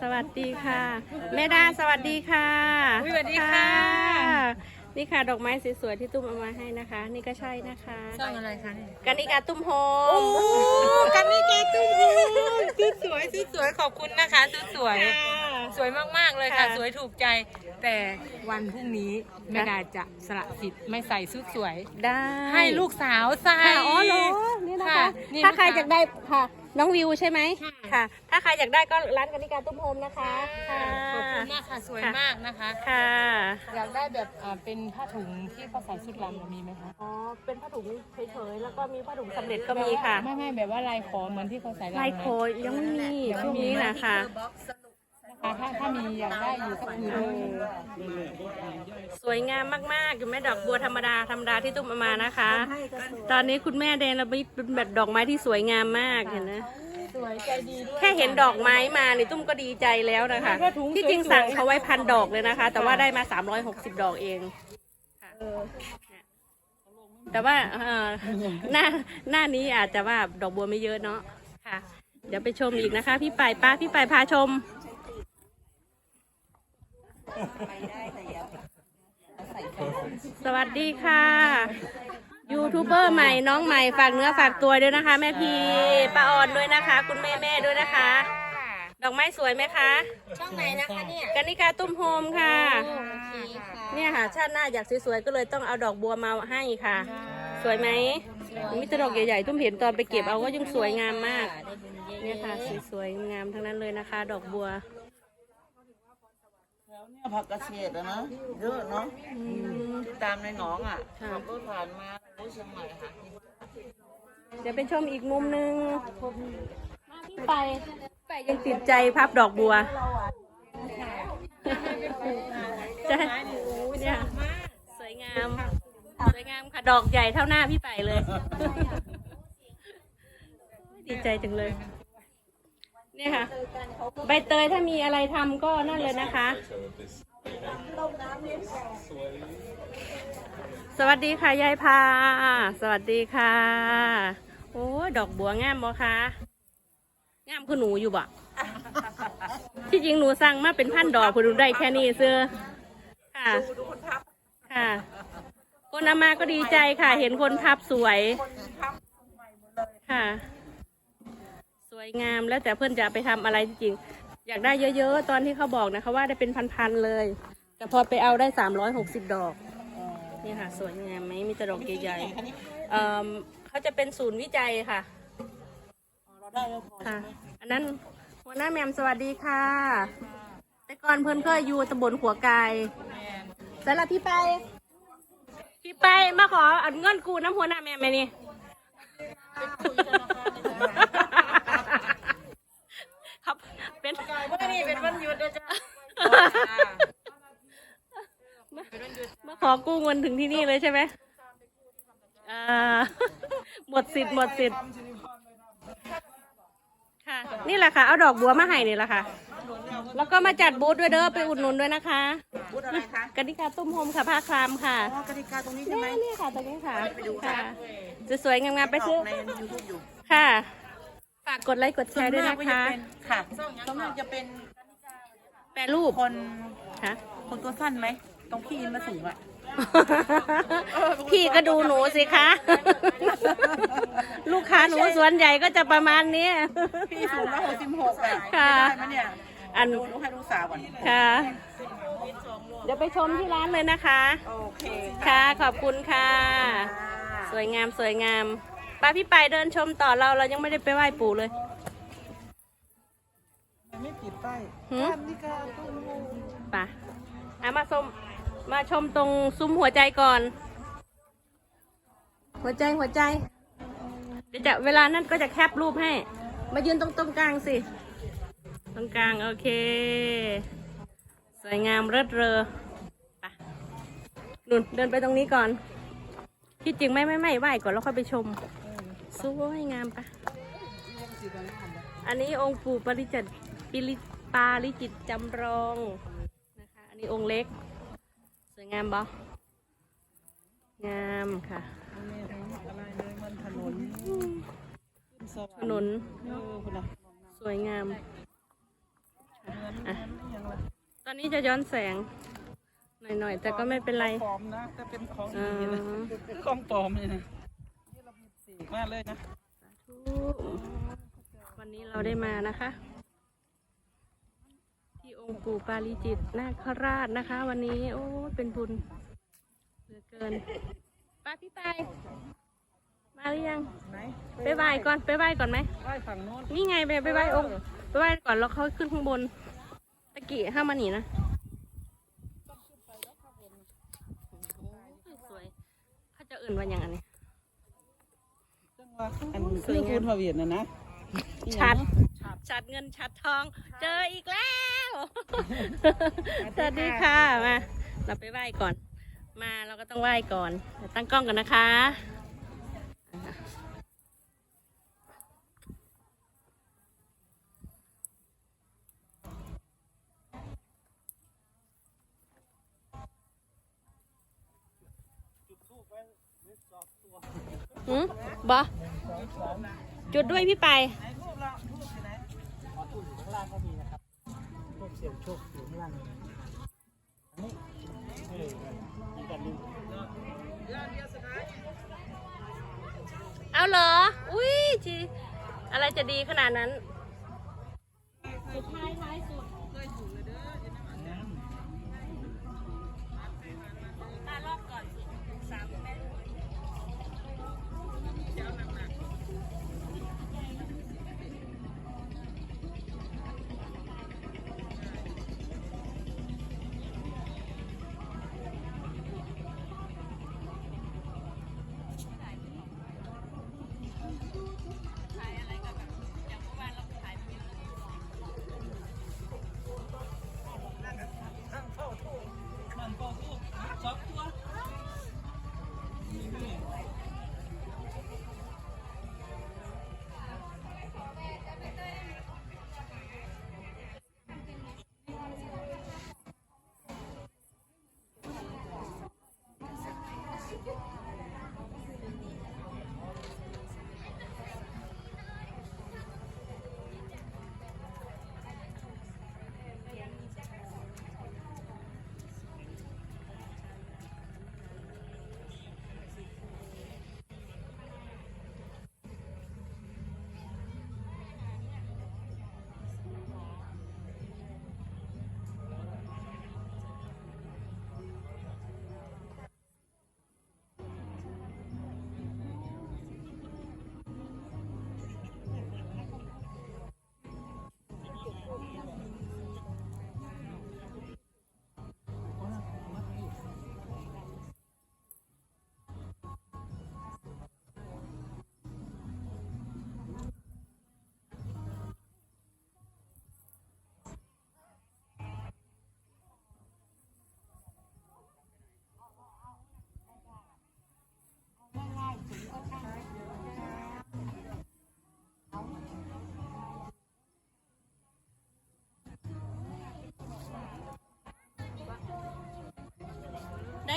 สวัสดีค่ะแม่ดาสวัสดีค่ะอุ๊ยสวัสดีค่ะ นี่ค่ะดอกไม้สวยๆที่ตุ้มเอามาให้นะคะ นี่ก็ใช่นะคะช่องอะไรคะเนี่ยกานิกาตุ้มโฮโอ้มกันนี่เกตุ้มชุดสวยชุดสวยขอบคุณนะคะชุดสวย สวยมาก ๆ เลยค่ะ ค่ะ สวยถูกใจ แต่วันพรุ่งนี้แม่ดาจะสละสิทธิ์ไม่ใส่ชุดสวย ได้ให้ลูกสาวใส่ ค่ะอ๋อเหรอนี่นะคะ นี่ถ้าใครลูกอยากได้ค่ะ น้องวิวใช่ไหมค่ะค่ะถ้าใครอยากได้ก็ร้านกานิกาตุ้มโฮมนะคะ ค่ะขอบคุณมากค่ะ สวยมากนะคะ ค่ะ อยากได้แบบอ่าเป็นผ้าถุงที่เขาใส่ชุดลำมีไหมคะอ๋อ เป็นผ้าถุงเฉยๆ แล้วก็มีผ้าถุงสำเร็จก็มีค่ะ ไม่ไม่แบบว่าลายขอเหมือนที่เขาใส่ลำลายโคยยังไม่มีช่วงนี้นะคะนะคะ ถ้าถ้ามีอยากได้อยู่สักผืนหนึ่งสวยงามมากๆอยู่แม่ดอกบัวธรรมดาธรรมดาที่ตุ้มเอามานะคะตอนนี้คุณแม่แดงระบิดเป็นแบบดอกไม้ที่สวยงามมากเห็นไหมสวยใจดีด้วย แค่เห็นดอกไม้มานี่ตุ้มก็ดีใจแล้วนะคะผ้าถุงที่จริงสวยๆ สั่งเขาไว้พันดอกเลยนะคะ แต่ว่าได้มา 360 ดอกเองค่ะแต่ว่าเอ่อหน้าหน้านี้อาจจะว่าดอกบัวไม่เยอะเนาะค่ะ เดี๋ยวไปชมอีกนะคะ พี่ไปายป้าพี่ไปายพาชม สวัสดีค่ะ ยูทูบเบอร์ใหม่น้องใหม่ฝากเนื้อฝากตัวด้วยนะคะ แม่พีป้าออนด้วยนะคะ คุณแม่แม่ด้วยนะคะ ดอกไม้สวยไหมคะช่องไหนนะคะเนี่ยกานิกาตุ้มโฮมค่ะ โอเคค่ะเนี่ยค่ะ ชาติหน้าอยากสวยๆก็เลยต้องเอาดอกบัวมาให้ค่ะ สวยไหมมีแต่ดอกใหญ่ๆตุ้มเห็นตอนไปเก็บเอาก็ยังสวยงามมาก ได้บุญเยอะเนี่ยค่ะสวยๆงามทั้งนั้นเลยนะคะ ดอกบัว แล้วเนี่ยผักกระเฉดอะนะเยอะเนาะที่ตามในหนองอะค่ะขับรถผ่านมารู้เชียงใหม่ค่ะเดี๋ยวไปชมอีกมุมหนึงพี่ไปไปยังติดใจพับดอกบัวใช่เนี่ยสวยงามสวยงามค่ะดอกใหญ่เท่าหน้าพี่ไปเลย ดีใจจังเลย เนี่ยค่ะ ใบเตยถ้ามีอะไรทำก็นั่นเลยนะคะ สวัสดีค่ะยายพา สวัสดีค่ะ โอ้ยดอกบัวงามบ่คะงามคือหนูอยู่บ่ ที่จริงหนูสั่งมาเป็นพันดอกเพอดูได้แค่นี้เสื้อค่ะค่ะคนเอามาก็ดีใจค่ะ เห็นคนพับสวยค่ะส วยงามแล้วแต่เพื่อนจะเอาไปทำอะไรจริงๆอยากได้เยอะๆ ตอนที่เขาบอกนะคะว่าได้เป็นพันๆเลย แต่พอไปเอาได้สามร้อยหกสิบดอกนี่ค่ะ สวยงามไหมมีแต่ดอกใหญ่ๆเอิ่มเขาจะเป็นศูนย์วิจัยค่ะเราได้แล้วพอค่ะอันนั้นหัวหน้าแมมสวัสดีค่ะ แต่ก่อนเพื่อนเคยอยู่ตำบลหัวกายสำหรับพี่ไป พี่ไปมาขออันเงินกูน้ำหัวหน้าแมมไหมนี่ ครับ เป็น วันนี้เป็นวันหยุดนะจ๊ะมาขอกู้เงินถึงที่นี่เลยใช่ไหมอ่า หมดสิทธิ์หมดสิทธิ์ค่ะ นี่แหละค่ะ เอาดอกบัวมาให้นี่แหละค่ะ แล้วก็มาจัดบูธด้วยเด้อ ไปอุดหนุนด้วยนะคะพูดอะไรคะกติกาตุ้มโฮมค่ะผ้าคลามค่ะอ๋อกติกาตรงนี้ใช่นี่ไหมนี่ค่ะ ตรงนี้ค่ะ ค่ะจะสวยๆงามๆไปซื้อในยูทูบอยู่ค่ะ ฝากกดไลค์กดแชร์ด้วยนะส่วคะมากก็จเป็นค่ะส่วนมากจะเป็นแปรรูปคนค่ะ คนตัวสั้นไหมตรงพี่อินมาสูงอะ พี่ก็ดูหนูสิคะ ลูกค้าหนูส่วนใหญ่ก็จะประมาณนี้ พี่สูงร้อยหกสิบหกอะค่ะ ได้ไหมเนี่ยอันดูลูกให้ลูกสาวก่อนค่ะ เดี๋ยวไปชมที่ร้านเลยนะคะ โอเคค่ะขอบคุณค่ะ สวยงามสวยงาม ป้าพี่ไปายเดินชมต่อเราเรายังไม่ได้ไปไหว้ปู่เลยไม่ติดป้ายหืมกานิกาตุ้มโฮมป่ะอะมาชมมาชมตรงซุ้มหัวใจก่อน หัวใจหัวใจ เดี๋ยวจะเวลานั้นก็จะแคปรูปให้ มายืนตรงตรงกลางสิ ตรงกลางโอเค สวยงามเลิศเรอไปนุ่นเดินไปตรงนี้ก่อน ที่จริงไม่ไม่ไม่ไหวก่อนแล้วค่อยไปชม สวยงามปะอันนี้องค์ปู่ปริจิตปิริปาริจิตจำลองนะคะ อันนี้องค์เล็ก สวยงามบ่งามค่ะอะไรเลยมันถนนถนนสวยงามอะตอนนี้จะย้อนแสงหน่อยๆ แต่ก็ไม่เป็นไรปลอมนะแต่เป็นของอ่ดีนะาคือของปลอมเลยนะนี่ เรามีสีมากเลยนะวันนี้เราได้มานะคะ ที่องค์ปู่ปาริจิตนาคราชนะคะ วันนี้โอ้เป็นบุญเหลือเกินป้าพี่ไปายมาหรือยังไหนไปไหว้ก่อนไปไหว้ก่อนไหมไหว้ฝั่งโน้นนี่ไงไปไปไหว้องค์ไปไหว้ก่อนแล้วเขาขึ้นข้างบน ตะกี้ห้ามมาหนีนะสวยเขาจะเอื่นว่าอย่างอันนี้จังหวะ อันคือคุณพระเวียนนะนะชัดชัดเงินชัดทอง เจออีกแล้ว สวัสดีค่ะ มา เราไปไหว้ก่อน มาเราก็ต้องไหว้ก่อนเดี๋ยวตั้งกล้องกันนะคะหืมบอ จุดด้วยพี่ไปไหนรูปเอยู่ไหนเอาเหรอ อุ้ยจีอะไรจะดีขนาดนั้น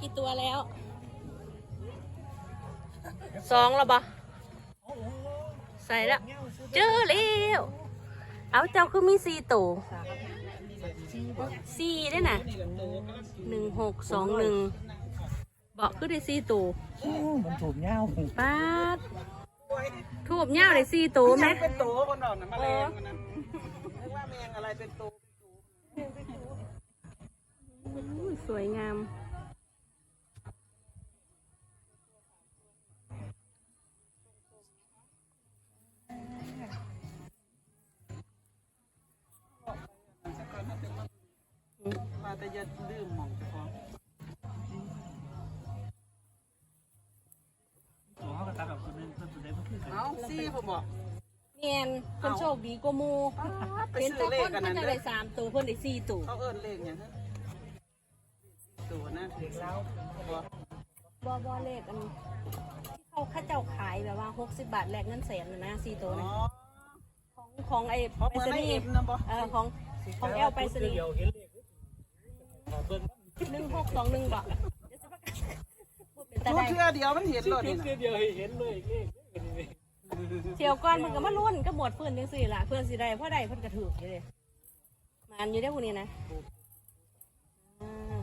กี่ตัวแล้ว สองแล้วปะใส่แล้ว เจอแล้วเอาเจ้าคือมีสี่ตัวสี่ได้น่ะหนึ่งหกสองหนึ่งบอกคือได้สี่ตัวมันถูกเงาป้าดทูบเง่าได้สี่ตัวไหมเป็นตัวคนดอกนะแมลงมันนั้นนึกว่าแมงอะไรเป็นตัวอู้สวยงาม มาแต่จะดื่มหมองพออ๋อก็ตัดออกตัวนึงตัวสุดท้ายก็คือเอาซี่ผมบอก เมียนคนโชคดีกว่าหมูไปเป็นซื้แต่อเลคขนกันเพิ่นั้นนจะเด้ได้อสามตัวเพิ่นได้สี่ตัวเขาเอิ้นเลขอย่างนั้นตัวนะเลขแล้วบอกบอบอเลขอันที่เขาเข้าเจ้าขายแบบว่าหกสิบบาทแลกเงินแสนนะนะสี่ตัวอ๋อนะของของไอ้เพราะไปเมื่อสไม่นีเอ็ย์มนะบอกเออของของแอลไปสนีย์เดียวเห็นเลยขอเบิ้ล หนึ่งหกสองหนึ่งบอกเดี๋ยวจะประกาศพูดเป็นตาชุดได้เชื่อเดียวมันเห็นเลยนี่นะเดียวเห็นเลยเลขเที่ยวก่อนมันก็มาลุ้นก็หมดเพื่อนจังสี่ล่ะเพื่อนสิได้เพราะใดเพื่อนกระถือเลยมันอยู่ได้พวกนี้นะอ่า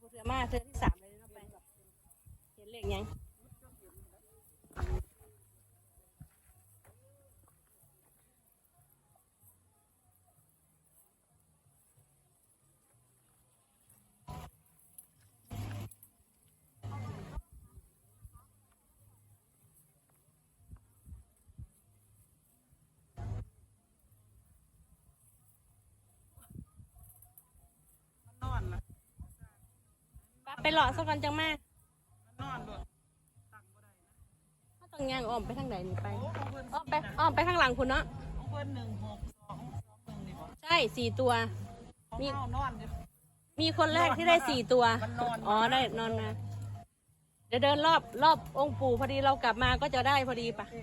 ผู้เถือมาเธอที่สามเลยเนาะไปเห็นเลขยัง ไปหล่อสักวันจังมากนอนด้วยถ้าต้องย่างอ้อมไปทางไหนนี่ไปโอ้ของเพิ่นอ้อมไปอ้อมไปข้างหลังคุณเนาะของเพิ่นหนึ่งหกสองสองหนึ่งนี่บ่ใช่สี่ตัว ของมีเฮานอนอยู่มีคนแรกที่ได้สี่ตัว มันนอนอ๋อได้นอนมาเดี๋ยวเดินรอบรอบองค์ปู่พอดีเรากลับมาก็จะได้พอดีปะ เอ๊